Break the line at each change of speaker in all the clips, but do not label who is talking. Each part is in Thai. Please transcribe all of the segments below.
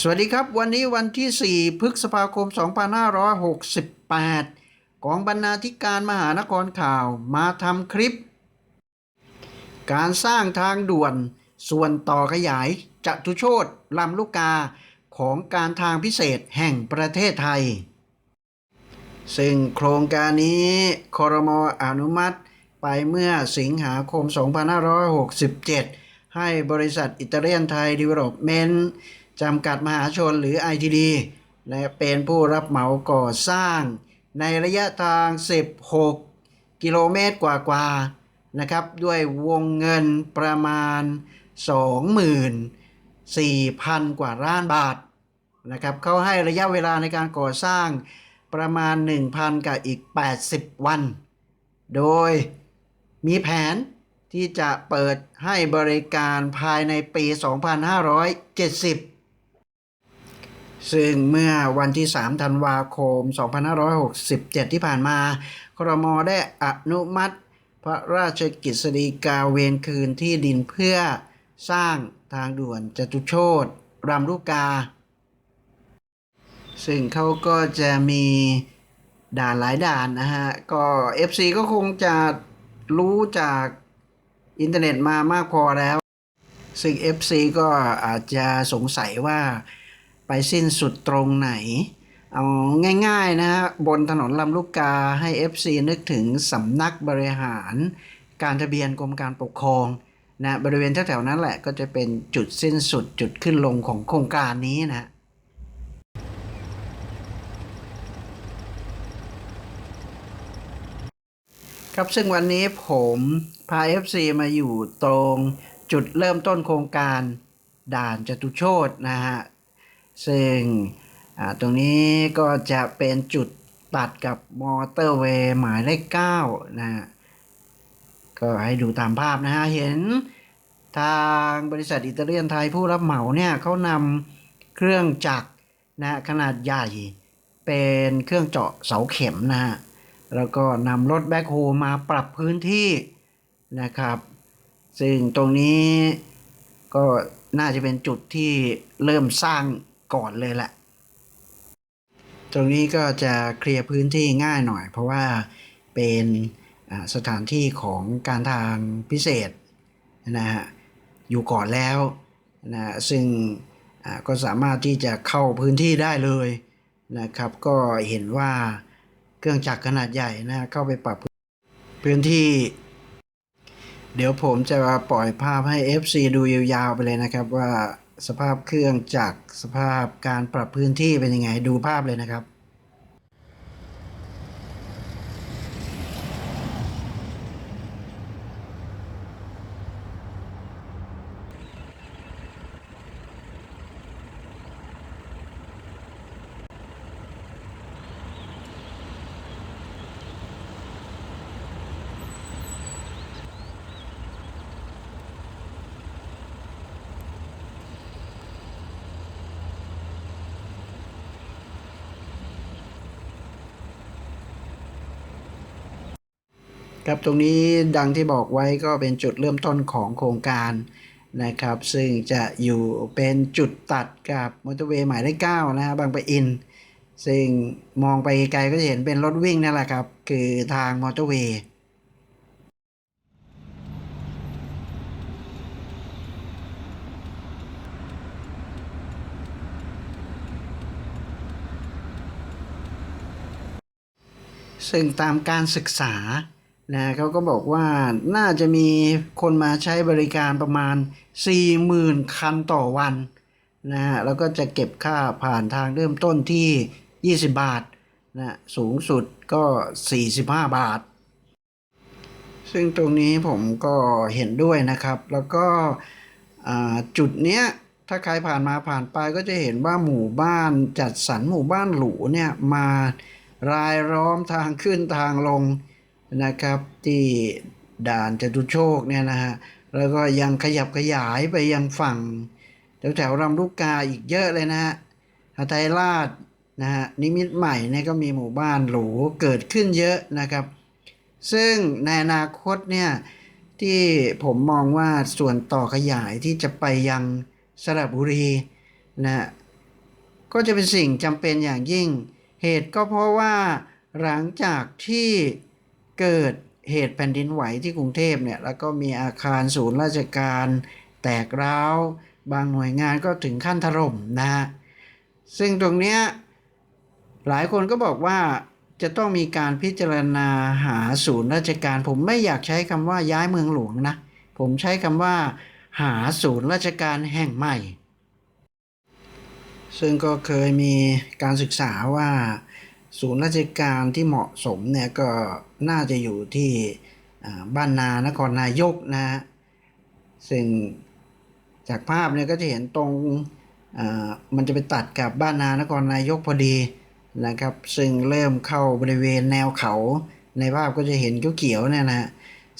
สวัสดีครับ วันนี้วันที่ 4 พฤษภาคม 2568 ของบรรณาธิการมหานครข่าวมาทำคลิป การสร้างทางด่วนส่วนต่อขยายจตุโชตลำลูกกาของการทางพิเศษแห่งประเทศไทย ซึ่งโครงการนี้ครมอนุมัติไปเมื่อสิงหาคม 2567 ให้บริษัทอิตาเลียนไทยดีเวล็อปเมนต์ จำกัดมหาชนหรือ ITD และเป็นผู้รับเหมาก่อสร้างในระยะทาง 16 กิโลเมตรกว่าๆนะครับ ด้วยวงเงินประมาณ 24,000 กว่าล้านบาทนะครับเขาให้ระยะเวลาในการก่อสร้างประมาณ 1,000 กับอีก 80 วัน โดยมีแผนที่จะเปิดให้บริการภายในปี 2570 ซึ่งเมื่อวันที่ 3 ธันวาคม 2567 ที่ผ่านมา ครมได้อนุมัติ พระราชกิจสีกาเวนคืนที่ดินเพื่อสร้างทางด่วนจตุโชตรำลูกกา ซึ่งเขาก็จะมีด่านหลายด่านนะฮะ ก็ FC ก็คงจะรู้จากอินเทอร์เน็ตมามากพอแล้ว ซึ่ง FC ก็อาจจะสงสัยว่า ไปสิ้นสุดตรงไหน เอาง่าย ๆ นะฮะบนถนนลำลูกกาให้ FC นึกถึงสำนักบริหาร การทะเบียนกรมการปกครองนะบริเวณแถวๆนั้นแหละก็จะเป็นจุดสิ้นสุดจุดขึ้นลงของโครงการนี้นะครับซึ่งวันนี้ผมพา FC มาอยู่ตรงจุดเริ่มต้นโครงการด่านจตุโชตนะฮะ ซึ่งตรงนี้ก็จะเป็นจุดตัดกับมอเตอร์เวย์หมายเลข9นะก็ให้ดูตามภาพนะฮะ เห็นทางบริษัทอิตาเลียนไทยผู้รับเหมาเนี่ยเขานำเครื่องจักรนะขนาดใหญ่เป็นเครื่องเจาะเสาเข็มนะฮะ แล้วก็นำรถแบ็คโฮมาปรับพื้นที่นะครับ ซึ่งตรงนี้ก็น่าจะเป็นจุดที่เริ่มสร้าง ก่อนเลยแหละ ตรงนี้ก็จะเคลียร์พื้นที่ง่ายหน่อย เพราะว่าเป็นสถานที่ของการทางพิเศษนะฮะอยู่ก่อนแล้วนะซึ่งก็สามารถที่จะเข้าพื้นที่ได้เลยนะครับ ก็เห็นว่าเครื่องจักรขนาดใหญ่นะฮะเข้าไปปรับพื้นที่ เดี๋ยวผมจะปล่อยภาพให้ FC ดูยาวๆไปเลยนะครับว่า สภาพเครื่องจักรสภาพการปรับพื้นที่เป็นยังไงดูภาพเลยนะครับ ครับตรงนี้ดังที่บอกไว้ก็เป็นจุดเริ่มต้นของโครงการนะครับ ซึ่งจะอยู่เป็นจุดตัดกับมอเตอร์เวย์หมายเลขเก้านะฮะบางปะอิน ซึ่งมองไปไกลก็จะเห็นเป็นรถวิ่งนั่นแหละครับ คือทางมอเตอร์เวย์ซึ่งตามการศึกษา นะเขาก็บอกว่าน่าจะมีคนมาใช้บริการประมาณ 40,000 คันต่อวันนะฮะแล้วก็จะเก็บค่าผ่านทางเริ่มต้นที่ 20 บาทนะสูงสุดก็ 45 บาท ซึ่งตรงนี้ผมก็เห็นด้วยนะครับ แล้วก็จุดเนี้ยถ้าใครผ่านมาผ่านไปก็จะเห็นว่าหมู่บ้านจัดสรรหมู่บ้านหรูเนี่ยมารายล้อมทางขึ้นทางลง นะครับที่ด่านจตุโชคเนี่ยนะฮะแล้วก็ยังขยับขยายไปยังฝั่งแถวแถวลำลูกกาอีกเยอะเลยนะฮะหาไทยราชนะฮะนิมิตใหม่เนี่ยก็มีหมู่บ้านหรูเกิดขึ้นเยอะนะครับ ซึ่งในอนาคตเนี่ยที่ผมมองว่าส่วนต่อขยายที่จะไปยังสระบุรีนะก็จะเป็นสิ่งจำเป็นอย่างยิ่ง เหตุก็เพราะว่าหลังจากที่ เกิดเหตุแผ่นดินไหวที่กรุงเทพเนี่ยแล้วก็มีอาคารศูนย์ราชการแตกร้าว บางหน่วยงานก็ถึงขั้นถล่มนะฮะซึ่งตรงเนี้ยหลายคนก็บอกว่าจะต้องมีการพิจารณาหาศูนย์ราชการ ผมไม่อยากใช้คำว่าย้ายเมืองหลวงนะ ผมใช้คำว่า หาศูนย์ราชการแห่งใหม่ ซึ่งก็เคยมีการศึกษาว่า ศูนย์ราชการที่เหมาะสมเนี่ยก็น่าจะอยู่ที่บ้านนานครนายกนะฮะซึ่งจากภาพเนี่ยก็จะเห็นตรงมันจะไปตัดกับบ้านนานครนายกพอดีนะครับ ซึ่งเริ่มเข้าบริเวณแนวเขาในภาพก็จะเห็นเขียวๆเนี่ยนะฮะ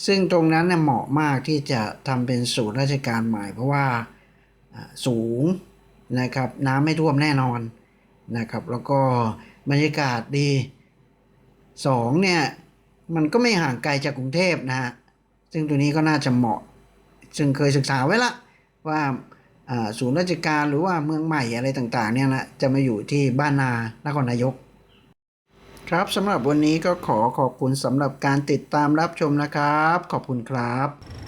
ซึ่งตรงนั้นเนี่ยเหมาะมากที่จะทำเป็นศูนย์ราชการใหม่เพราะว่าสูงนะครับน้ำไม่ท่วมแน่นอน นะครับแล้วก็บรรยากาศดีสองเนี่ยมันก็ไม่ห่างไกลจากกรุงเทพนะฮะซึ่งตัวนี้ก็น่าจะเหมาะ ซึ่งเคยศึกษาไว้ละว่าอ่าศูนย์ราชการหรือว่าเมืองใหม่อะไรต่างๆเนี่ยนะจะมาอยู่ที่บ้านนานครนายก ครับสำหรับวันนี้ก็ขอขอบคุณสำหรับการติดตามรับชมนะครับ ขอบคุณครับ